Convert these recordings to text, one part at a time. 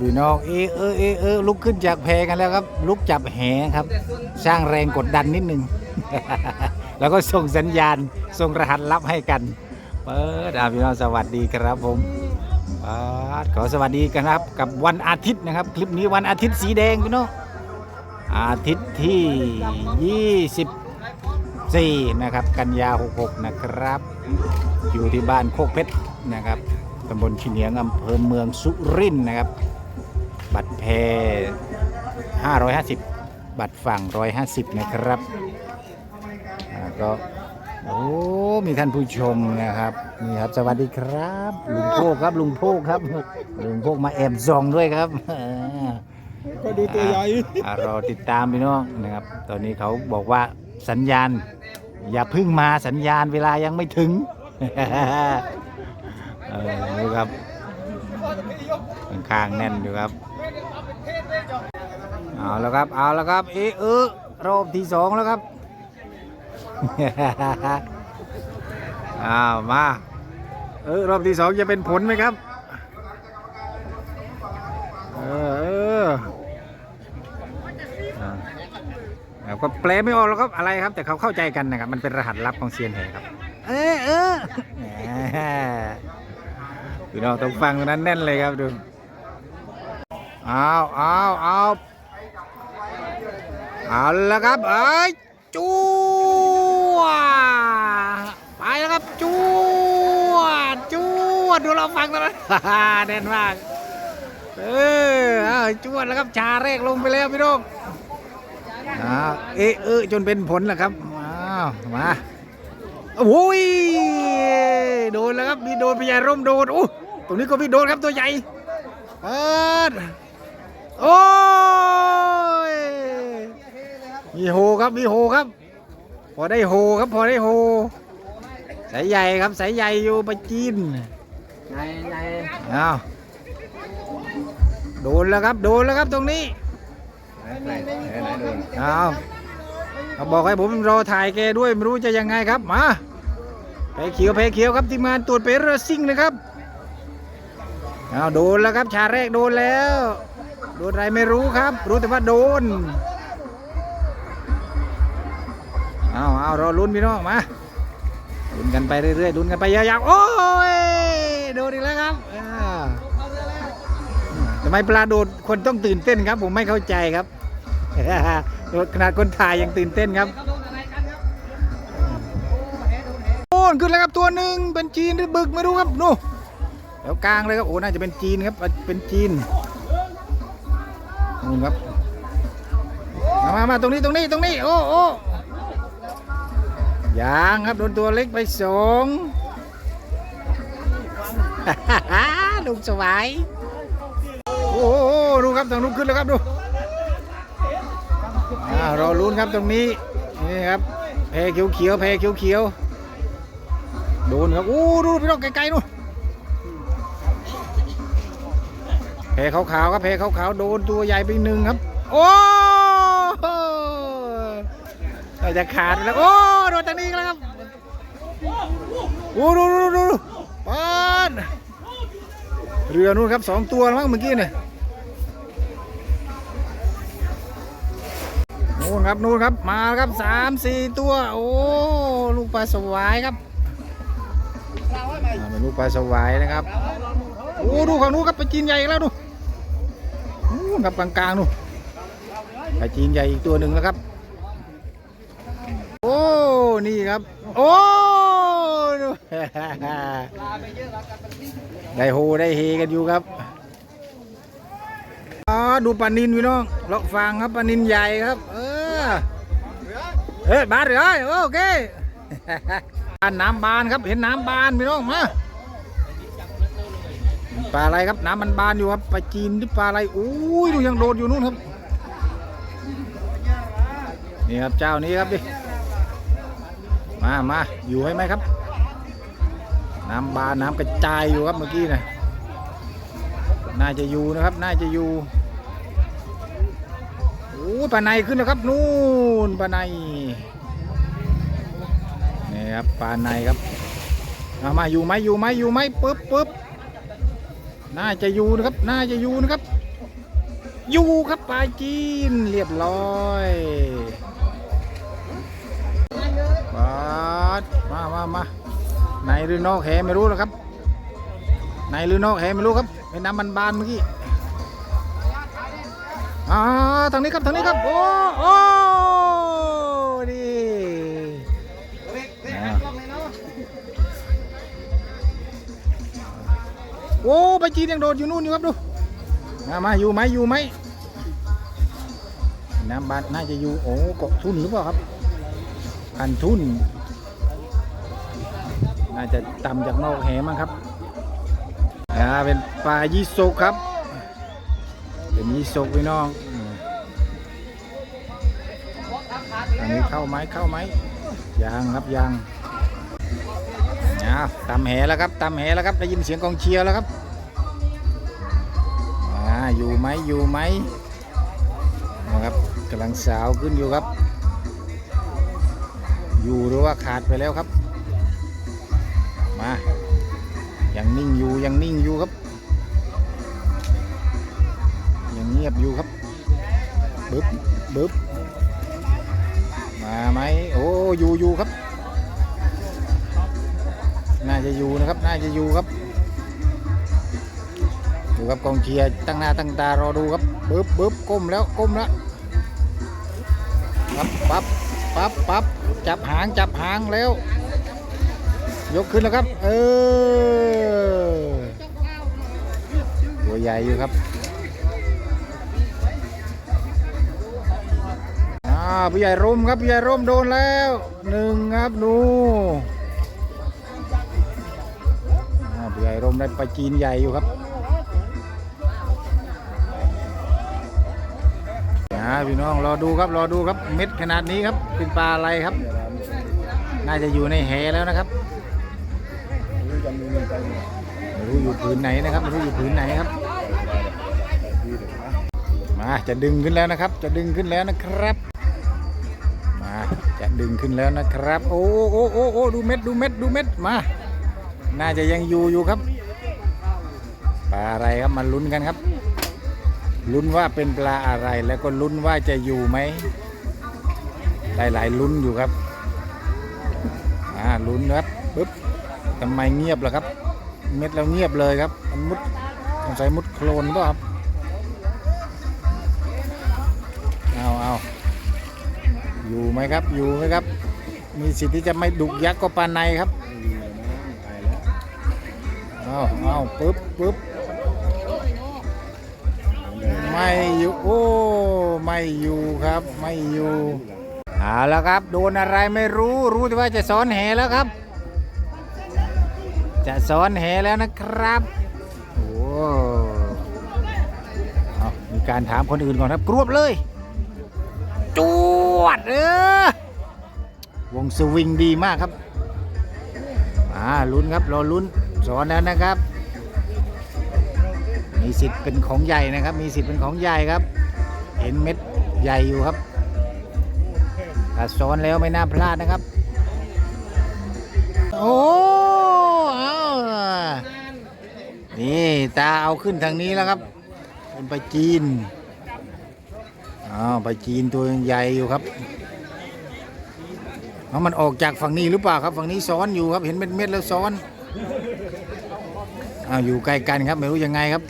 พี่น้องเอเออเอเออลุกขึ้นจากแพกันแล้วครับ ลุกจับแหครับ สร้างแรงกดดันนิดนึง แล้วก็ส่งสัญญาณส่งรหัสลับให้กันเปิดอะพี่น้องสวัสดีครับผมขอสวัสดีกันครับ กับวันอาทิตย์นะครับ คลิปนี้วันอาทิตย์สีแดงพี่น้องอาทิตย์ที่ 24 นะครับ กันยา 66 นะครับ อยู่ที่บ้านโคกเพชรนะครับตำบลชิเนียงอำเภอเมืองสุรินทร์นะครับ บัตรแพ550 บัตรฝั่ง 150 นะครับอ่าก็โอ้มีท่านผู้ชมนะครับนี่ครับสวัสดีครับ ลุงโพกครับลุงโพกครับ ลุงโพกมาแอบส่องด้วยครับก็ดูตัวใหญ่อ่ารอติดตามพี่น้องนะครับ ตอนนี้เขาบอกว่าสัญญาณ อย่าเพึ่งมาสัญญาณเวลายังไม่ถึงเออดูครับข้างๆแน่นอยู่ครับ เอาแล้วครับ เอาแล้วครับ เอเออรอบที่สองแล้วครับ อ้าวมา เออรอบที่สองจะเป็นผลไหมครับ เออเอออ่าครับก็แปลไม่ออกแล้วครับอะไรครับ แต่เขาเข้าใจกันนะครับ มันเป็นรหัสลับของเซียนแห่ครับ เออเออพี่น้องต้องฟังตรงนั้นแน่นเลยครับดู เอาเอาเอา เอาล้วครับเอ้ยจูวไปแล้วครับจูวจูวดูเราฟังตรงนั้นแน่นมากเออเอาจวดแล้วครับชาแรกลงไปแล้วพี่น้องอ้าวเอเออจนเป็นผลแล้วครับอ้าวมาโอ้ยโดนแล้วครับมีโดนพญาร่มโดนโอ้ตรงนี้ก็มีโดนครับตัวใหญ่เปิดโอ้ มีโหครับมีโหครับ พอได้โหครับพอได้โหสายใหญ่ครับสายใหญ่อยู่ไปจีนในในอ้าวโดนแล้วครับโดนแล้วครับตรงนี้ไหนไหนโดนอ้าวเขาบอกให้ผมรอถ่ายแกด้วยไม่รู้จะยังไงครับมาเพเขียวเพเขียวครับทีมงานตรวจเปเรอร์ซิ่งนะครับอ้าวโดนแล้วครับชาแรกโดนแล้ว โดนอะไรไม่รู้ครับ รู้แต่ว่าโดน เอาวอ้ารอลุ้นพี่น้องมาลุ้นกันไปเรื่อยๆลุ้นกันไปยาวๆโอ้ยโดนอีกแล้วครับทำไมปลาโดดคนต้องตื่นเต้นครับ ผมไม่เข้าใจครับขนาดคนถ่ายยังตื่นเต้นครับโอ้นขึ้นแล้วครับตัวหนึ่งเป็นจีนหรือบึกไม่รู้ครับนู่นแถวกลางเลยครับโอ้น่าจะเป็นจีนครับเป็นจีนนู่นครับมามามาตรงนี้ตรงนี้ตรงนี้ โอ้โอ้ ยางครับโดนตัวเล็กไปสองลุงสวายโอ้โหดูครับทางนู้นขึ้นแล้วครับดูอ่ารอลุ้นครับตรงนี้นี่ครับแพเขียวเขียวแพเขียวเขียวโดนครับโอ้ดูพี่น้องไกลๆนู่นแพขาวๆครับแพขาวๆโดนตัวใหญ่ไปหนึ่งครับ โอ้จะขาดไปแล้วโอ้โดน ทางนี้แล้วครับโอ้ดูดูดูดูปานเรือนู่นครับสองตัวล้วมั้งเมื่อกี้เนี่ยนู่นครับนู่นครับมาครับสามสี่ตัว โอ้ลูกปลาสวายครับเป็นลูกปลาสวายนะครับโอ้ดูของนู้นครับปลาจีนใหญ่แล้วดูนู่นครับกลางๆนู่นปลาจีนใหญ่อีกตัวหนึ่งแล้วครับ นี่ครับ โอ้ดูได้โฮได้เฮกันอยู่ครับอ๋อดูปลานินพี่น้องเลาะฟางครับปลานินใหญ่ครับ เออเฮ้ยบานเลยเอ้ยโอเคบานน้ำบานครับเห็นน้ำบานพี่น้องมาปลาอะไรครับน้ำมันบานอยู่ครับปลาจีนหรือปลาอะไรอุ้ยดูยังโดดอยู่นู่นครับนี่ครับเจ้านี้ครับดิ มามาอยู่ให้ไหมครับ น้ำบานน้ำกระจายอยู่ครับเมื่อกี้นะน่าจะอยู่นะครับ น่าจะอยู่โอ้ปลาในขึ้นแล้วครับ นู่นปลาในนี่ครับปลาในครับเอามาอยู่ไหมอยู่ไหมอยู่ไหมปึ๊บปึ๊บน่าจะอยู่นะครับ น่าจะอยู่นะครับ อยู่ครับปลาจีนเรียบร้อย ปาดมามามาในหรือนอกแหไม่รู้แล้วครับในหรือนอกแหไม่รู้ครับเป็นน้ำมันบานเมื่อกี้อ่าทางนี้ครับทางนี้ครับโอ้โอ้ดีโอ้ไปจีนยังโดดอยู่นู่นอยู่ครับดูมามาอยู่ไหมอยู่ไหมน้ำบานน่าจะอยู่โอ้เกาะทุนหรือเปล่าครับ คันทุนน่าจะต่ำจากนอกแหมั้งครับอ่าเป็นปลายี่สกครับ เป็นยี่สกพี่น้องอันนี้เข้าไหมเข้าไหมยังครับยังอ่าตำแหแล้วครับตำแหแล้วครับได้ยินเสียงกองเชียร์แล้วครับอ่าอยู่ไหมอยู่ไหมนะครับกำลังสาวขึ้นอยู่ครับ อยู่หรือว่าขาดไปแล้วครับ มายังนิ่งอยู่ยังนิ่งอยู่ครับ ยังเงียบอยู่ครับบึ๊บบึ๊บมาไหมโอ้อยู่อยู่ครับ น่าจะอยู่นะครับ น่าจะอยู่ครับดูครับกองเชียร์ตั้งหน้าตั้งตารอดูครับบึ๊บบึ๊บก้มแล้วก้มแล้วปั๊บปั๊บปั๊บปั๊บ จับหางจับหางแล้ว ยกขึ้นแล้วครับ เออตัวใหญ่อยู่ครับอ่าผู้ใหญ่ร่มครับผู้ใหญ่ร่มโดนแล้วหนึ่งครับดูอ่าผู้ใหญ่ร่มได้ปลาจีนใหญ่อยู่ครับ พี่น้องรอดูครับรอดูครับเม็ดขนาดนี้ครับเป็นปลาอะไรครับ น่าจะอยู่ในแหแล้วนะครับไม่รู้อยู่ผืนไหนนะครับไม่รู้อยู่ผืนไหนครับ มาจะดึงขึ้นแล้วนะครับ จะดึงขึ้นแล้วนะครับ มาจะดึงขึ้นแล้วนะครับ โอ้โอ้โอ้โอ้ดูเม็ดดูเม็ดดูเม็ดมา น่าจะยังอยู่อยู่ครับปลาอะไรครับมาลุ้นกันครับ ลุ้นว่าเป็นปลาอะไรแล้วก็ลุ้นว่าจะอยู่ไหม หลายๆลุ้นอยู่ครับ อ่าลุ้นครับปึ๊บทำไมเงียบล่ะครับ เม็ดแล้วเงียบเลยครับมันมุดสงสัยมุดโคลนหรือเปล่าครับเอาเอาอยู่ไหมครับอยู่ไหมครับ มีสิทธิ์ที่จะไม่ดุกยักษ์ก็ปานในครับเอาเอาปึ๊บปึ๊บ ไม่อยู่โอ้ไม่อยู่ครับ ไม่อยู่เอาแล้วครับ โดนอะไรไม่รู้รู้แต่ว่าจะซ้อนแหแล้วครับ จะซ้อนแหแล้วนะครับโอ้เอามีการถามคนอื่นก่อนครับกรวบเลยจวดเออวงสวิงดีมากครับอ่าลุ้นครับรอลุ้นสอนแล้วนะครับ มีสิทธิ์เป็นของใหญ่นะครับ มีสิทธิ์เป็นของใหญ่ครับ เห็นเม็ดใหญ่อยู่ครับถ้าซ้อนแล้วไม่น่าพลาดนะครับ โอ้เอานี่ตาเอาขึ้นทางนี้แล้วครับ เป็นปลาจีนอ้าวปลาจีนตัวใหญ่อยู่ครับเอามันออกจากฝั่งนี้หรือเปล่าครับ ฝั่งนี้ซ้อนอยู่ครับ เห็นเม็ดเม็ดแล้วซ้อนอ้าวอยู่ใกล้กันครับ ไม่รู้ยังไงครับ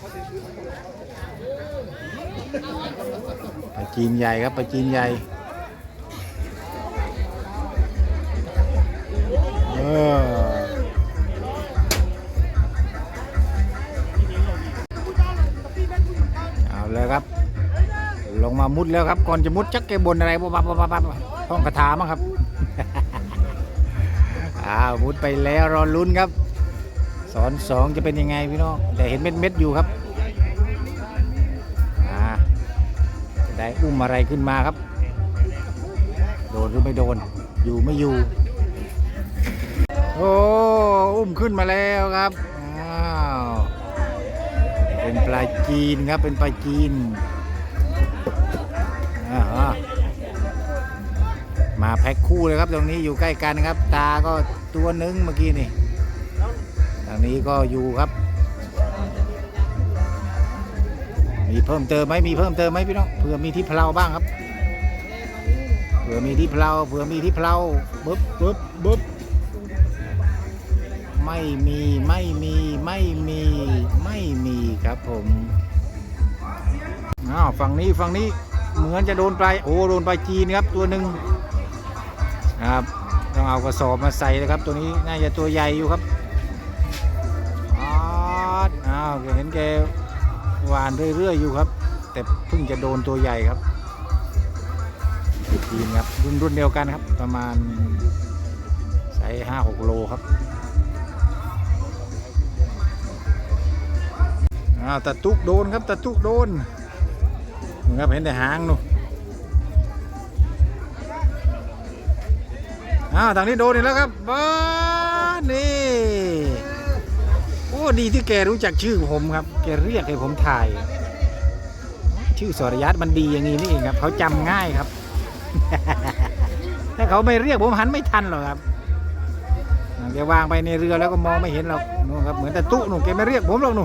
ปลาจีนใหญ่ครับปลาจีนใหญ่เออเอาเลยครับ ลงมามุดแล้วครับ ก่อนจะมุดจักแกบนอะไรบ้าบ้าบ้าบ้าท่องคาถามั้งครับอ้าวมุดไปแล้วรอลุ้นครับ สอนสองจะเป็นยังไงพี่น้องแต่เห็นเม็ดเม็ดอยู่ครับ ได้อุ้มอะไรขึ้นมาครับ โดนหรือไม่โดน อยู่ไม่อยู่ โอ้อุ้มขึ้นมาแล้วครับอ้าวเป็นปลาจีนครับเป็นปลาจีนอ่าฮะมาแพ็คคู่เลยครับ ตรงนี้อยู่ใกล้กันครับ ตาก็ตัวหนึงเมื่อกี้นี่ทางนี้ก็อยู่ครับ มีเพิ่มเติมไหมมีเพิ่มเติมไหมพี่น้องเผื่อมีที่เพลาบ้างครับเผื่อมีที่เพลาเผื่อมีที่เพลาปึ๊บปึ๊บปึ๊บไม่มีไม่มีไม่มีไม่มีครับผมอ้าวฝั่งนี้ฝั่งนี้เหมือนจะโดนปลายโอ้โดนปลายจีนครับตัวหนึ่งครับต้องเอากระสอบมาใส่เลยครับ ตัวนี้น่าจะตัวใหญ่อยู่ครับอ๋ออ้าวเห็นแก วานเรื่อยๆอยู่ครับ แต่เพิ่งจะโดนตัวใหญ่ครับทีมครับรุ่นรุ่นเดียวกันครับ ประมาณไซส์ห้าหกโลครับอ้าวตะตุกโดนครับตะตุกโดนนครับเห็นแต่หางนู่นอ้าวทางนี้โดนอีกแล้วครับบ้านนี่โอ้ ดีที่แกรู้จักชื่อผมครับ แกเรียกให้ผมถ่าย ชื่อสรยัตมันดีอย่างนี้นี่เองครับ เขาจำง่ายครับ ถ้าเขาไม่เรียกผมหันไม่ทันหรอกครับแกวางไปในเรือแล้วก็มองไม่เห็นหรอกนู่นครับเหมือนแต่ตุ๊หนูแกไม่เรียกผมหรอกหนู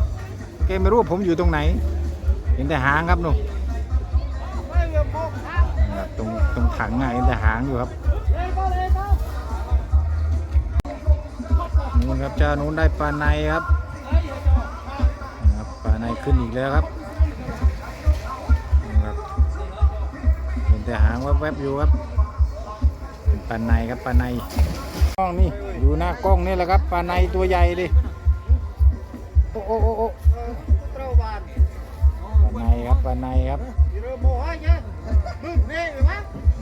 แกไม่รู้ว่าผมอยู่ตรงไหน เห็นแต่หางครับหนูครับตรงตรงถังอะเห็นแต่หางอยู่ครับนู่นครับเจ้านู้นได้ปลาในครับ ในขึ้นอีกแล้วครับนะครับ เห็นแต่หางแวบๆอยู่ครับเป็นปลาในครับปลาในกล้องนี่อยู่หน้ากล้องนี่แหละครับปลาในตัวใหญ่ดิโอ้โอ้โอ้โอ้ปลาในครับปลาในครับ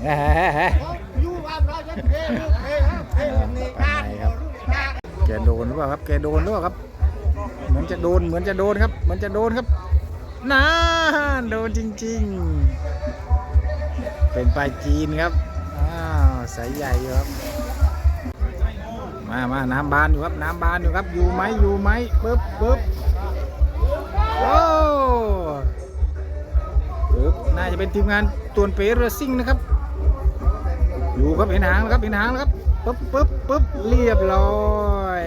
แหมปลาในครับแกโดนหรือเปล่าครับแกโดนหรือเปล่าครับ เหมือนจะโดนเหมือนจะโดนครับ เหมือนจะโดนครับน่าโดนจริง ๆ เป็นปลาจีนครับอ้าวสายใหญ่อยู่ครับ มามาน้ำบานอยู่ครับน้ำบานอยู่ครับอยู่ไหมอยู่ไหมปึ๊บปึ๊บโอ้ปึ๊บน่าจะเป็นทีมงานตัวนเปเรือซิ่งนะครับ อยู่ครับเห็นหางแล้วครับเห็นหางแล้วครับปึ๊บปึ๊บปึ๊บเรียบร้อย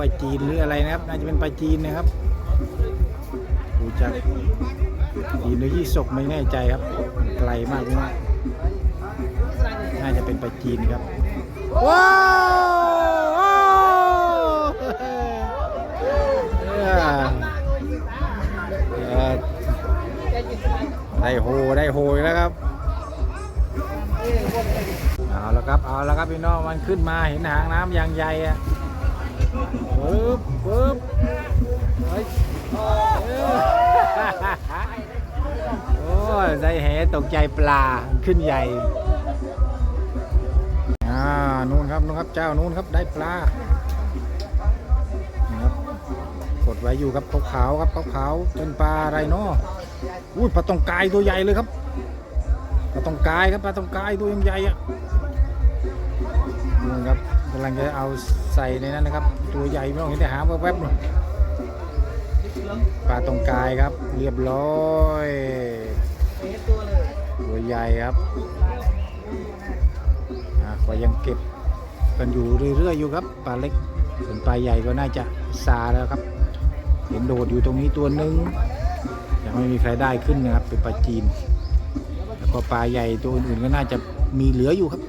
ว่าจีนหรืออะไรนะครับ น่าจะเป็นปลาจีนนะครับดูจากจีนหรือยี่สกไม่แน่ใจครับ ไกลมากนะน่าจะเป็นปลาจีนครับ ว้าวได้โหได้โหอีกแล้วครับเอาและครับ เอาและครับพี่น้องมันขึ้นมาเห็นหางน้ำอย่างใหญ่อะ ปึ๊บปึ๊บเฮ้ยโอ้ยใจแหตกใจปลาขึ้นใหญ่อ่านู่นครับนู่นครับเจ้านู่นครับได้ปลานะครับกดไว้อยู่ครับขาวๆครับขาวๆเป็นปลาอะไรเนาะอุ้ยปลาตองกายตัวใหญ่เลยครับปลาตองกายครับปลาตองกายตัวยังใหญ่อะนี่ครับำลังจะเอาใส่ในนั้นนะครับ ตัวใหญ่ไม่ต้องเห็นแต่หางแวบๆเลยปลาตองกายครับเรียบร้อยตัวใหญ่ครับอะก็ยังเก็บกันอยู่เรื่อยๆอยู่ครับปลาเล็กส่วนปลาใหญ่ก็น่าจะซาแล้วครับ เห็นโดดอยู่ตรงนี้ตัวหนึ่งยังไม่มีใครได้ขึ้นนะครับเป็นปลาจีน แล้วก็ปลาใหญ่ตัวอื่นๆก็น่าจะมีเหลืออยู่ครับ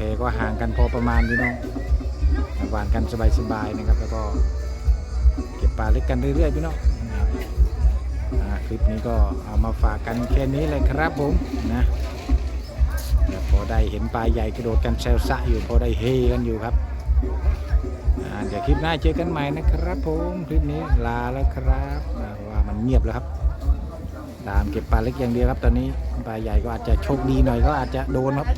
อ่าแพก็ห่างกันพอประมาณพี่น้องหวานกันสบายๆนะครับ แล้วก็เก็บปลาเล็กกันเรื่อยๆพี่น้องคลิปนี้ก็เอามาฝากกันแค่นี้เลยครับผมนะพอได้เห็นปลาใหญ่กระโดดกันแซวสะอยู่พอได้เฮกันอยู่ครับเดี๋ยวคลิปหน้าเจอกันใหม่นะครับผมคลิปนี้ลาแล้วครับว่ามันเงียบแล้วครับ ตามเก็บปลาเล็กอย่างเดียวครับ ตอนนี้ปลาใหญ่ก็อาจจะโชคดีหน่อยก็อาจจะโดนครับ